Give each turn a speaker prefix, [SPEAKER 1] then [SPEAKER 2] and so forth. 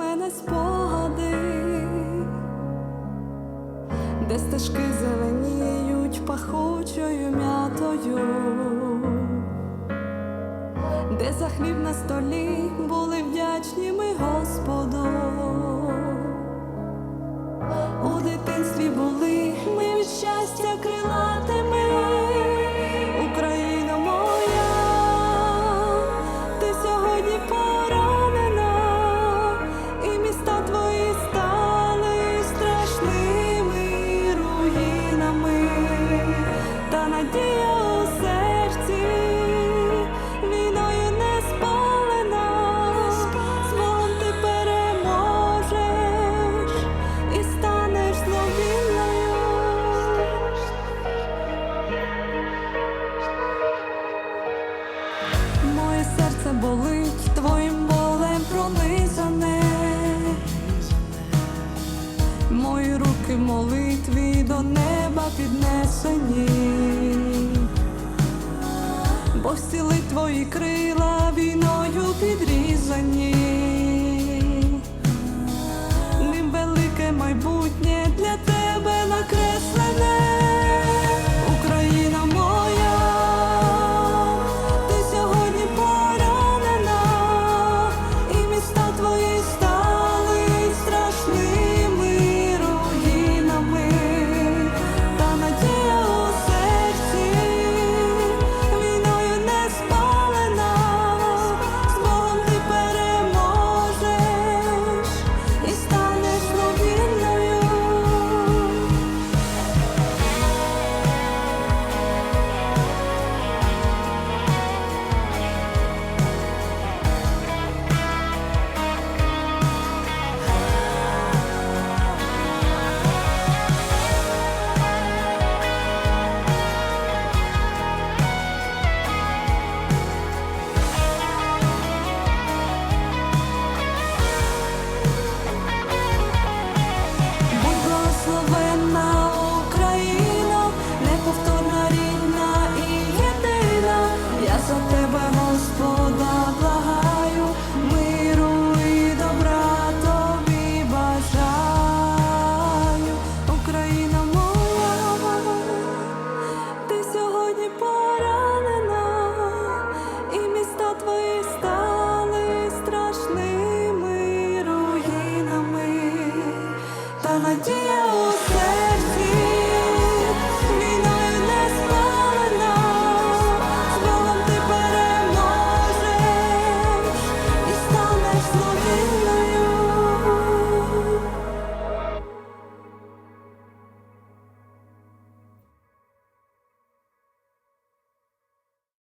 [SPEAKER 1] мене спогади, де стежки зеленіють пахучою м'ятою, де за хліб на столі були вдячні болить твоїм болем пронизане. Мої руки молитві до неба піднесені, бо всіли твої крила війною підрізані. За тебе, Господа, благаю, миру добра тобі бажаю, Україна моя, ти сьогодні поранена, і міста твої стали страшними руїнами, та надія